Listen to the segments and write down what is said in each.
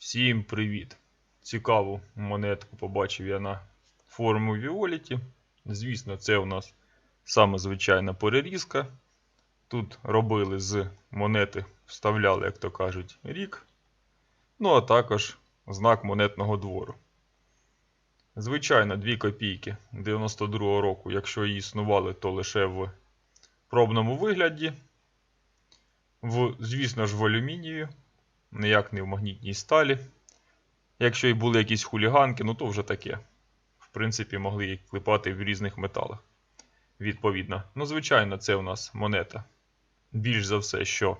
Всім привіт! Цікаву монетку побачив я на форуму Violet. Звісно, це у нас саме звичайна перерізка. Тут робили з монети, вставляли, як то кажуть, рік. Ну, а також знак монетного двору. Звичайно, 2 копійки 92-го року, якщо і існували, то лише в пробному вигляді. В, звісно ж, в алюмінію, ніяк не в магнітній сталі. Якщо і були якісь хуліганки, ну то вже таке. В принципі, могли їх клепати в різних металах. Відповідно. Ну, звичайно, це у нас монета. Більш за все, що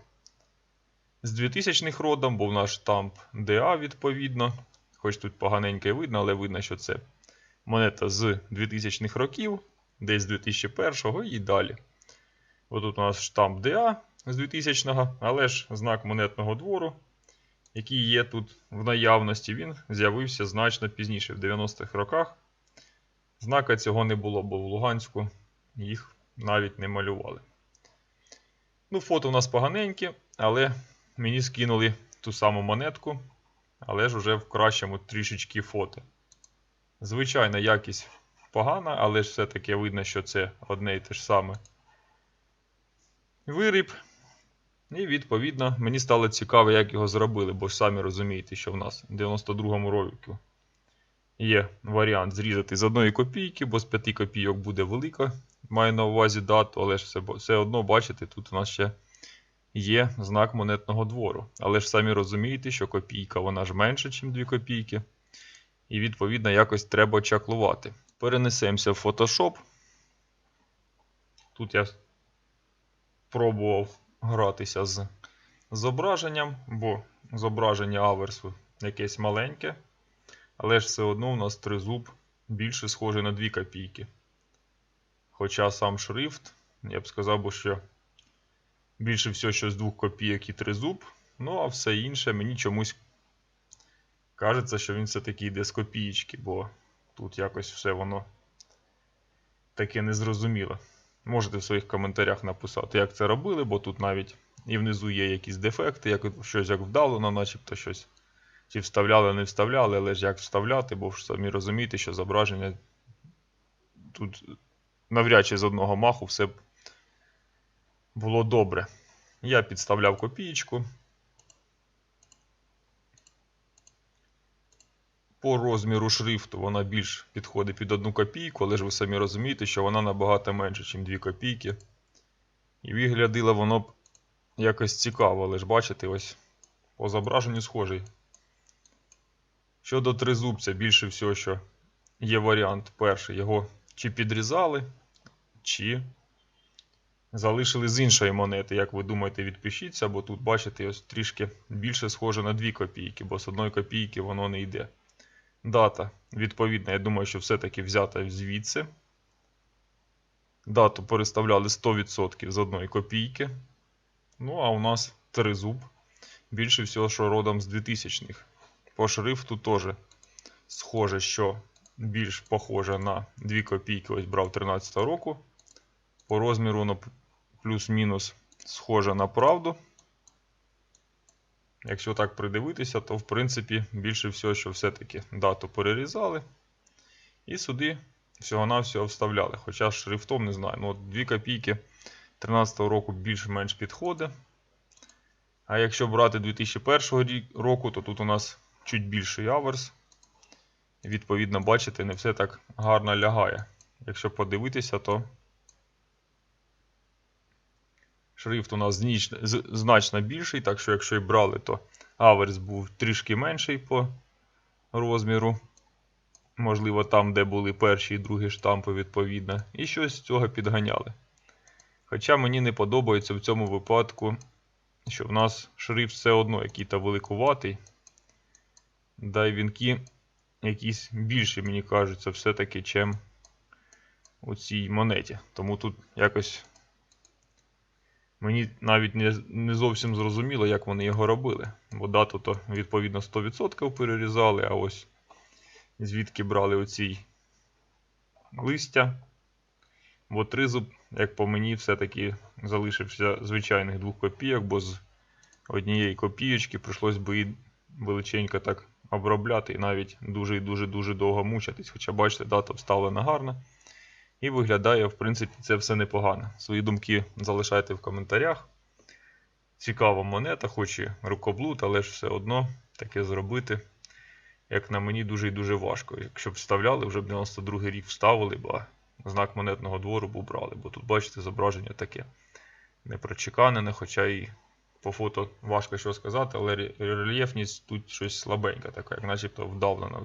з 2000-х родом, бо в наш штамп DA, відповідно. Хоч тут поганенько видно, але видно, що це монета з 2000-х років, десь з 2001-го і далі. Отут у нас штамп DA з 2000-го, але ж знак монетного двору, який є тут в наявності, він з'явився значно пізніше, в 90-х роках. Знака цього не було, бо в Луганську їх навіть не малювали. Ну, фото у нас поганенькі, але мені скинули ту саму монетку, але ж уже в кращому трішечки фото. Звичайна якість погана, але ж все-таки видно, що це одне і те ж саме виріб. І відповідно мені стало цікаво, як його зробили, бо ж самі розумієте, що в нас в 92-му році є варіант зрізати з одної копійки, бо з 5 копійок буде велика. Маю на увазі дату, але ж все, все одно, бачите, тут у нас ще є знак монетного двору. Але ж самі розумієте, що копійка вона ж менша, ніж 2 копійки. І відповідно якось треба чаклувати. Перенесемося в Photoshop. Тут я пробував гратися з зображенням, бо зображення аверсу якесь маленьке. Але ж все одно у нас тризуб більше схожий на 2 копійки. Хоча сам шрифт, я б сказав, що більше всього, що з 2 копійок і тризуб. Ну, а все інше мені чомусь кажеться, що він все-таки йде з копієчки, бо тут якось все воно таке незрозуміло. Можете в своїх коментарях написати, як це робили, бо тут навіть і внизу є якісь дефекти, як щось як вдалено, начебто щось. Чи вставляли, не вставляли, але ж як вставляти, бо ж самі розумієте, що зображення тут навряд чи з одного маху все було добре. Я підставляв копієчку. По розміру шрифту вона більш підходить під одну копійку, але ж ви самі розумієте, що вона набагато менше, ніж 2 копійки. І виглядило воно б якось цікаво, але ж бачите, ось по зображенню схожий. Щодо тризубця, більше всього, що є варіант перший, його чи підрізали, чи залишили з іншої монети. Як ви думаєте, відпишіться, бо тут, бачите, ось трішки більше схоже на 2 копійки, бо з одної копійки воно не йде. Дата, відповідно, я думаю, що все-таки взята звідси. Дату переставляли 100% з одної копійки. Ну, а у нас тризуб. Більше всього, що родом з 2000-х. По шрифту теж схоже, що більш похоже на 2 копійки. Ось брав 13 року. По розміру воно плюс-мінус схоже на правду. Якщо так придивитися, то в принципі більше всього, що все-таки дату перерізали. І сюди всього-навсього вставляли. Хоча шрифтом не знаю. Ну, от 2 копійки 13 року більш-менш підходить. А якщо брати 2001 року, то тут у нас чуть більший аверс. Відповідно, бачите, не все так гарно лягає. Якщо подивитися, то шрифт у нас значно більший, так що, якщо і брали, то аверс був трішки менший по розміру. Можливо, там, де були перші і другі штампи, відповідно. І щось з цього підганяли. Хоча мені не подобається в цьому випадку, що в нас шрифт все одно який-то великуватий. Дай вінки якісь більші, мені кажуться, все-таки, чим у цій монеті. Тому тут якось мені навіть не не зовсім зрозуміло, як вони його робили. Бо дату то відповідно 100% перерізали, а ось звідки брали оцій листя. Бо тризуб, як по мені, все-таки залишився звичайних двох копійок, бо з однієї копійочки прийшлось би величенько так обробляти і навіть дуже і дуже дуже довго мучитись. Хоча бачите, дата вставлена гарно. І виглядає, в принципі, це все непогано. Свої думки залишайте в коментарях. Цікава монета, хоч і рукоблуд, але ж все одно таке зробити. Як на мені, дуже і дуже важко. Якщо б вставляли, вже б 92 рік вставили, б, а знак монетного двору б убрали. Бо тут, бачите, зображення таке не прочеканене, хоча і по фото важко що сказати, але ре- рельєфність тут щось слабенька, така, як начебто вдавлена.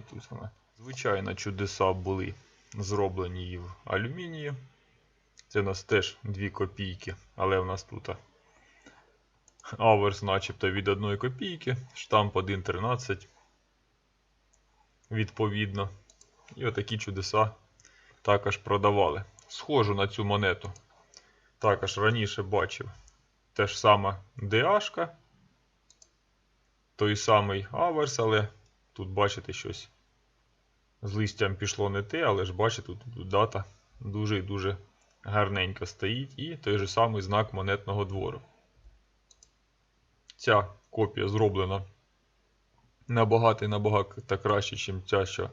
Звичайно, чудеса були зроблені в алюмінії. Це у нас теж 2 копійки, але в нас тут аверс начебто від 1 копійки, штамп 1.13 відповідно. І отакі чудеса також продавали. Схожу на цю монету. Також раніше бачив те ж саме DH, той самий аверс, але тут бачите щось з листям пішло не те, але ж бачите, тут дата дуже і дуже гарненько стоїть. І той же самий знак монетного двору. Ця копія зроблена набагато і набагато краще, ніж ця, що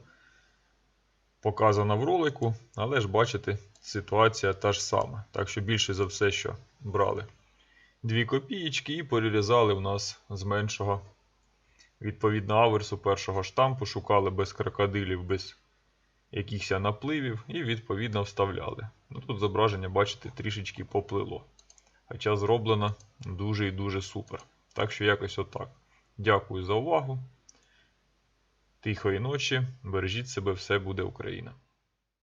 показана в ролику. Але ж бачите, ситуація та ж сама. Так що більше за все, що брали 2 копієчки і перерізали в нас з меншого відповідно аверсу першого штампу, шукали без крокодилів, без якихось напливів і відповідно вставляли. Ну, Тут зображення, бачите, трішечки поплило. Хоча зроблено дуже і дуже супер. Так що якось отак. Дякую за увагу. Тихої ночі. Бережіть себе, все буде Україна.